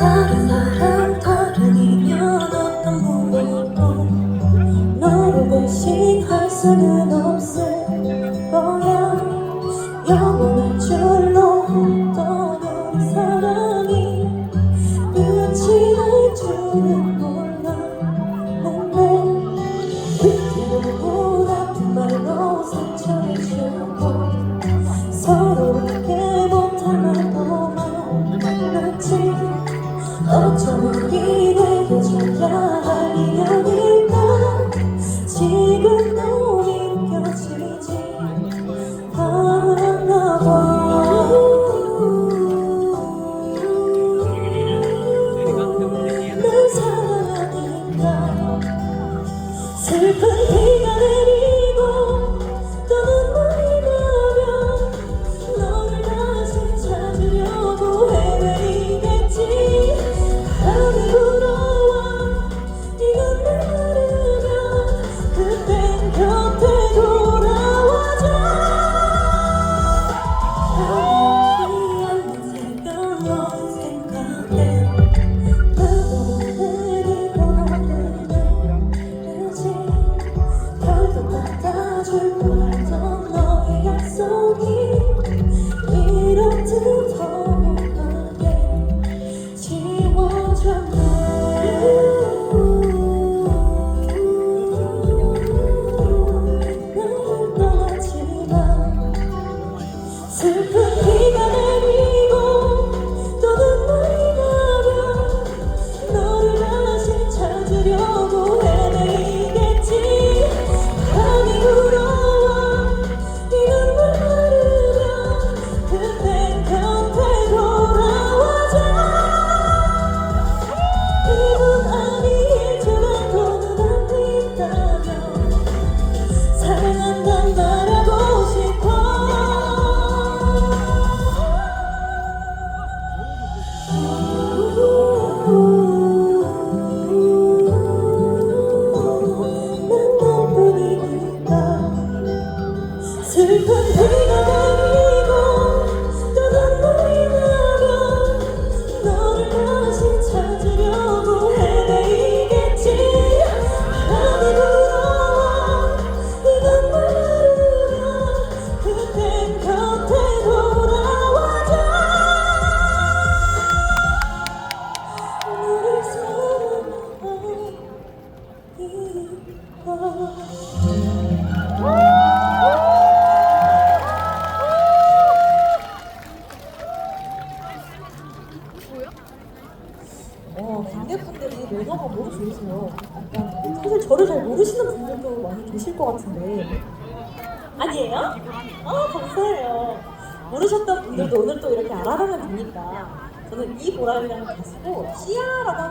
다른 사람 다른 인연 어떤 부분도 너를 대신할 수는 없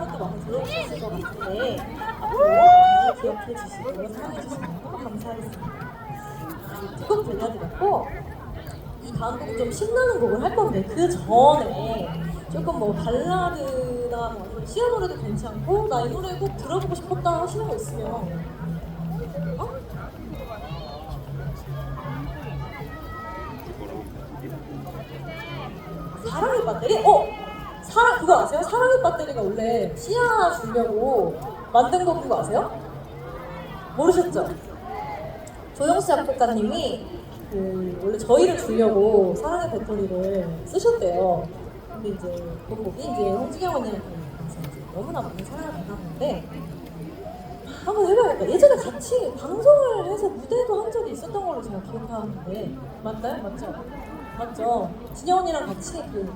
시아라고 하면 또 많이 들어보셨을 것 같은데 앞으로 기억해 주시고 사랑해 주시면 너무 감사하겠습니다. 두곡 들려드렸고 이 다음 곡은 좀 신나는 곡을 할 건데 그 전에 조금 뭐 발라드나 뭐 시아 노래도 괜찮고 나 이 노래 꼭 들어보고 싶었다 하시는 거 있으면 어? 사랑의 배터리? 어! 사랑 그거 아세요? 사랑의 배터리가 원래 시아 주려고 만든 거 아세요? 모르셨죠? 조영수 작곡가님이 그 원래 저희를 주려고 사랑의 배터리를 쓰셨대요. 근데 이제 그 곡이 이제 홍지경 언니한테 이제 너무나 많은 사랑을 받았는데 한번 해봐야겠다. 예전에 같이 방송을 해서 무대도 한 적이 있었던 걸로 제가 기억하는데 맞나요? 맞죠? 맞죠? 진영 언니랑 같이 그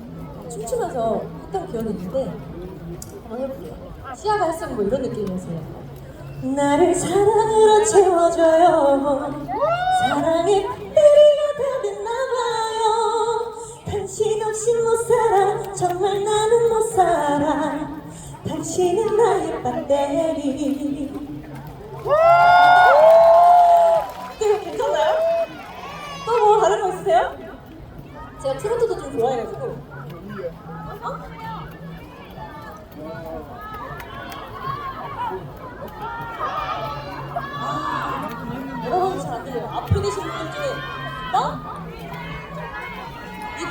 춤추면서 했던 기억이 있는데 한번 해볼게요. 시아가 했으면 뭐 이런 느낌이었어요. 나를 사랑으로 채워줘요 사랑의 배터리가 다 됐나봐요 당신 없이 못 살아 정말 나는 못 살아 당신은 나의 배터리 이거 괜찮나요? 또 뭐 다른 거 있으세요? 제가 트로트도 좀 좋아해가지고 어, 잘안 들려 아프게 신부님 중에 어?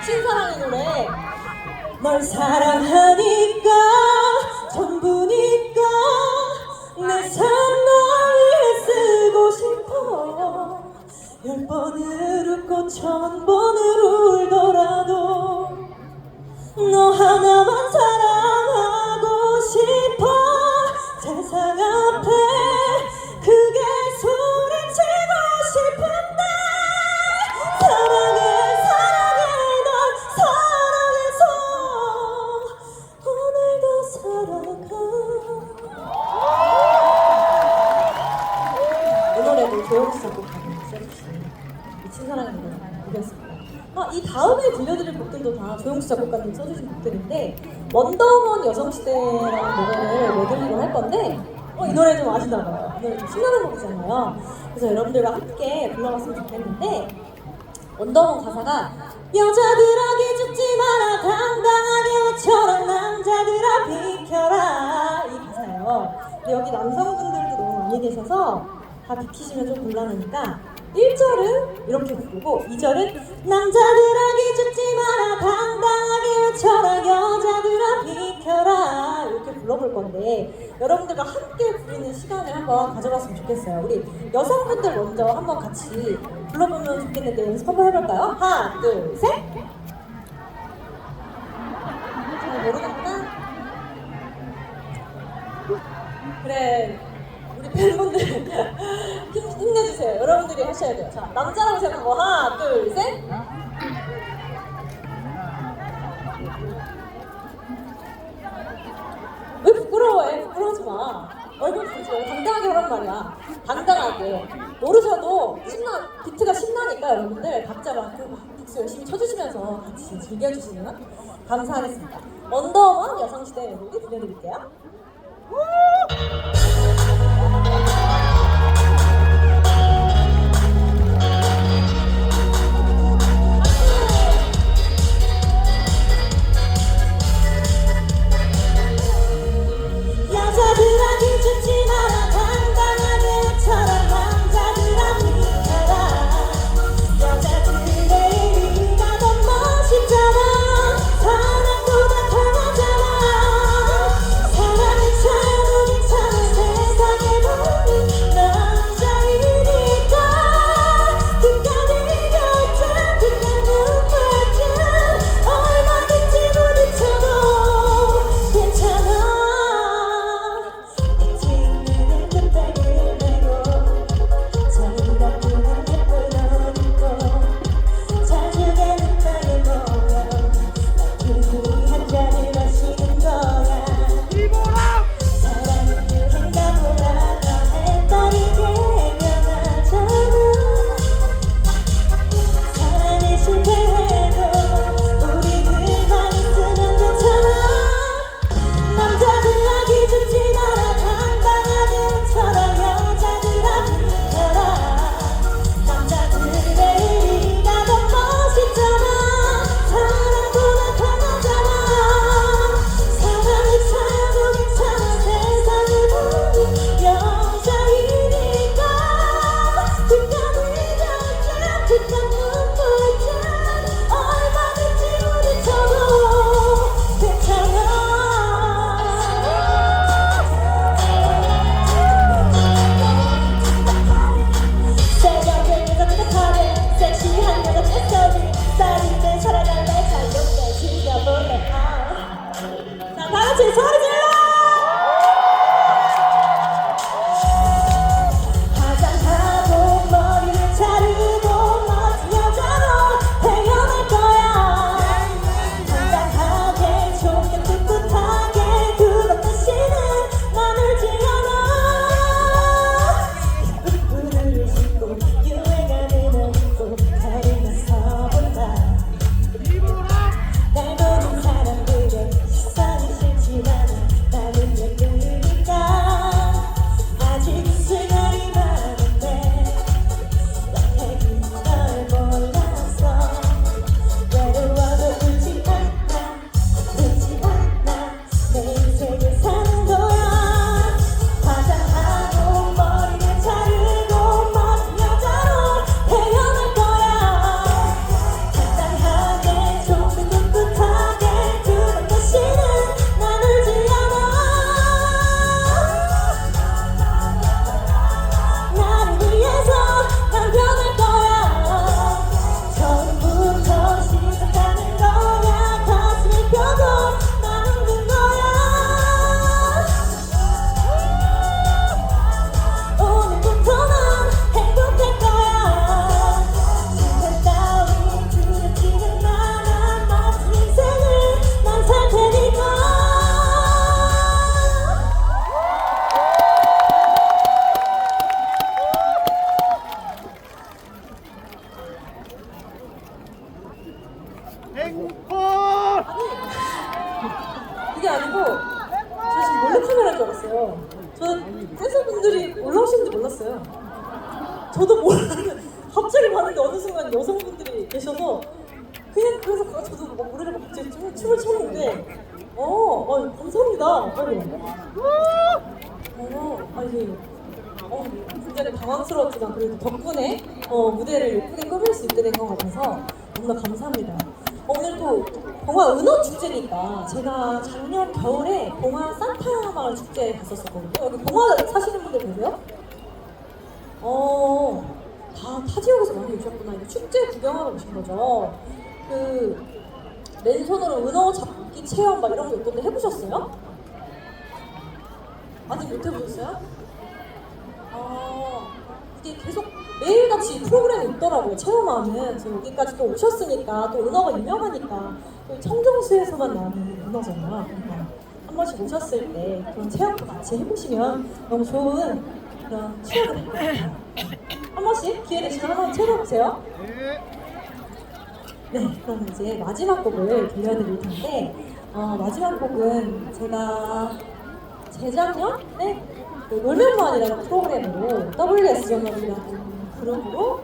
친사랑의 노래. 널 사랑하니까 전부니까 내 삶 너에게 쓰고 싶어 열 번을 웃고 천번 하나만 사랑하고 싶어. 세상 앞에 그게 소리치고 싶은데. 사랑해 사랑해 널 사랑해서 오늘도 살아가 이 노래도 조용히 썼고 미친 사랑입니다 아, 이 다음에 들려드릴 곡들도 다 조영수 작곡가님 써주신 곡들인데 원더우먼 여성시대라는 노래를 메들리로 할 건데 어, 이 노래 좀 아시나 봐요. 이 노래 좀 신나는 곡이잖아요. 그래서 여러분들과 함께 불러봤으면 좋겠는데 원더우먼 가사가 여자들에게 죽지 마라 당당하게 외쳐라 남자들아 비켜라 이 가사예요 근데 여기 남성분들도 너무 많이 계셔서 다 비키시면 좀 곤란하니까 1절은 이렇게 부르고 2절은 남자들에게 죽지 마라 당당하게 외쳐라 여자들아 비켜라 이렇게 불러볼 건데 여러분들과 함께 부르는 시간을 한번 가져봤으면 좋겠어요. 우리 여성분들 먼저 한번 같이 불러보면 좋겠는데 연습 한번 해볼까요? 하나 둘셋. 잘 모르겠구나. 그래 팬분들 힘, 힘내주세요 여러분들이 하셔야 돼요 자 남자라고 생각하고 하나 둘 셋 왜 부끄러워해? 부끄러워하지 마. 얼굴 부르지 말고 당당하게 하란 말이야. 당당하게. 모르셔도 신나, 비트가 신나니까 여러분들 각자 막그 박수 열심히 쳐주시면서 같이 즐겨주시면 감사하겠습니다. 원더원 여성시대 멜로디 들려드릴게요. 계셔서 그냥 그래서 가- 저도 막 노래를 막 갑자기 춤- 춤을 췄는데 어, 어 감사합니다. 빨리. 어, 아니 어, 굉장히 당황스러웠지만 그래도 덕분에 어, 무대를 예쁘게 꾸밀 수 있게 된 것 같아서 너무나 감사합니다. 어, 오늘 또 봉화 은어 축제니까 제가 작년 겨울에 봉화 산타 마을 축제에 갔었었거든요. 여기 봉화 사시는 분들 계세요? 어, 다 타 지역에서 많이 오셨구나. 이거 축제 구경하러 오신 거죠. 그 맨손으로 은어 잡기 체험 막 이런 거 있던데 해보셨어요? 아직 못 해보셨어요? 아, 이게 계속 매일같이 프로그램이 있더라고요. 체험하는. 그래서 여기까지 또 오셨으니까 또 은어가 유명하니까 또 청정수에서만 나오는 은어잖아요. 그러니까 한 번씩 오셨을 때 그런 체험도 같이 해보시면 너무 좋은 그런 추억이 될것 같아요. 한 번씩 기회 되시면 한번 체험해보세요. 네, 그럼 이제 마지막 곡을 들려드릴 텐데 어, 마지막 곡은 제가 재작년에 그 놀면만이라는 프로그램으로 WS 전업이라는 그룹으로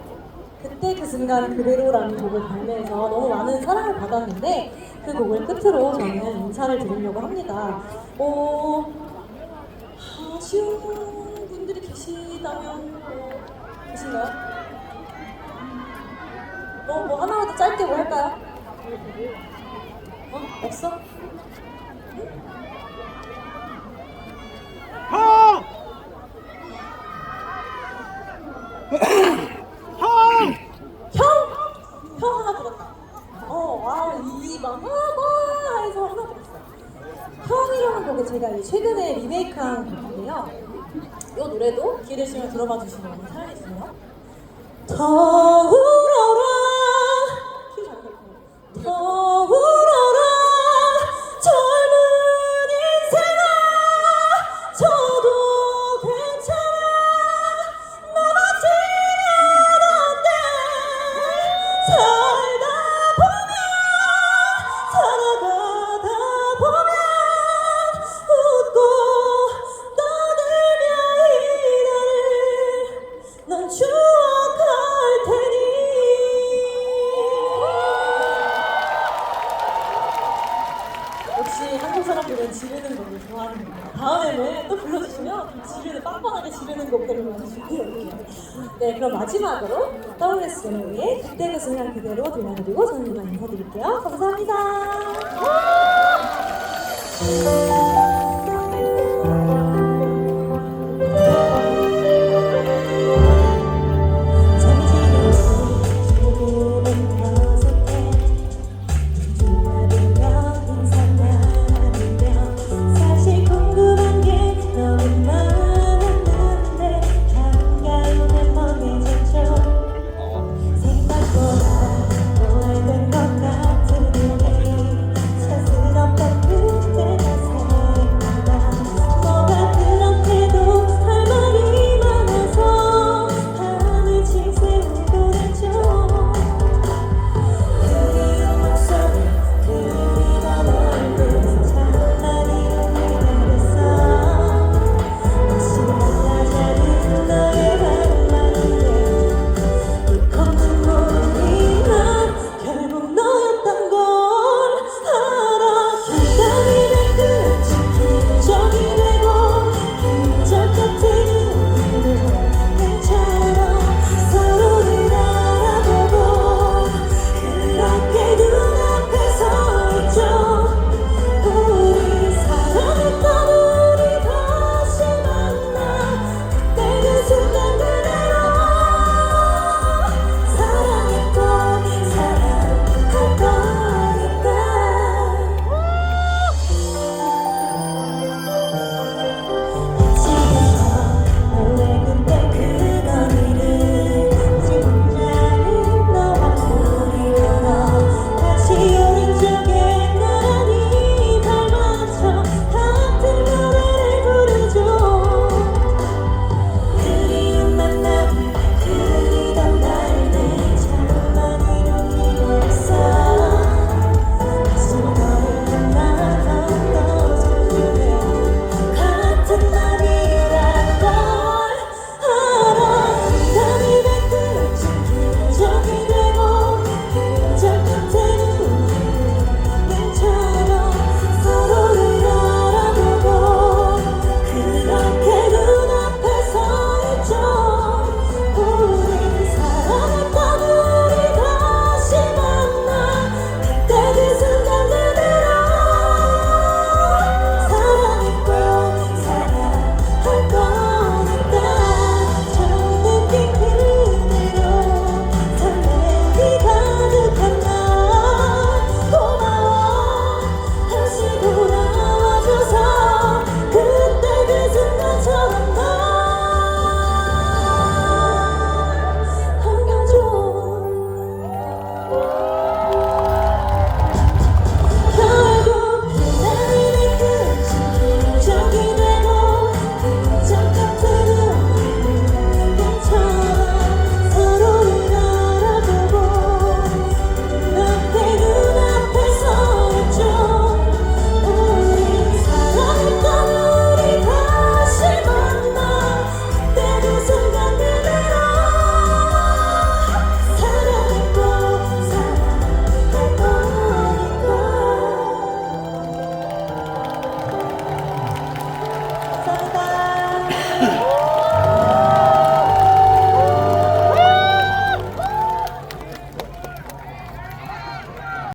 그때 그 순간 그대로라는 곡을 발매해서 너무 많은 사랑을 받았는데 그 곡을 끝으로 저는 인사를 드리려고 합니다. 어, 아쉬운 분들이 계시다면 뭐 계신가요? 뭐, 뭐 하나라도 짧게 뭐 할까요? 어? 없어? 형! 형! 형! 형 하나 들었다. 어, 아, 이 마마마 해서 하나 들었어. 형이라는 곡은 제가 이 최근에 리메이크한 곡인데요. 이 노래도 기회 되시면 들어봐 주시면 너 WS 제너의 그때 그 순간 그대로 들려드리고 저는 이만 인사드릴게요. 감사합니다.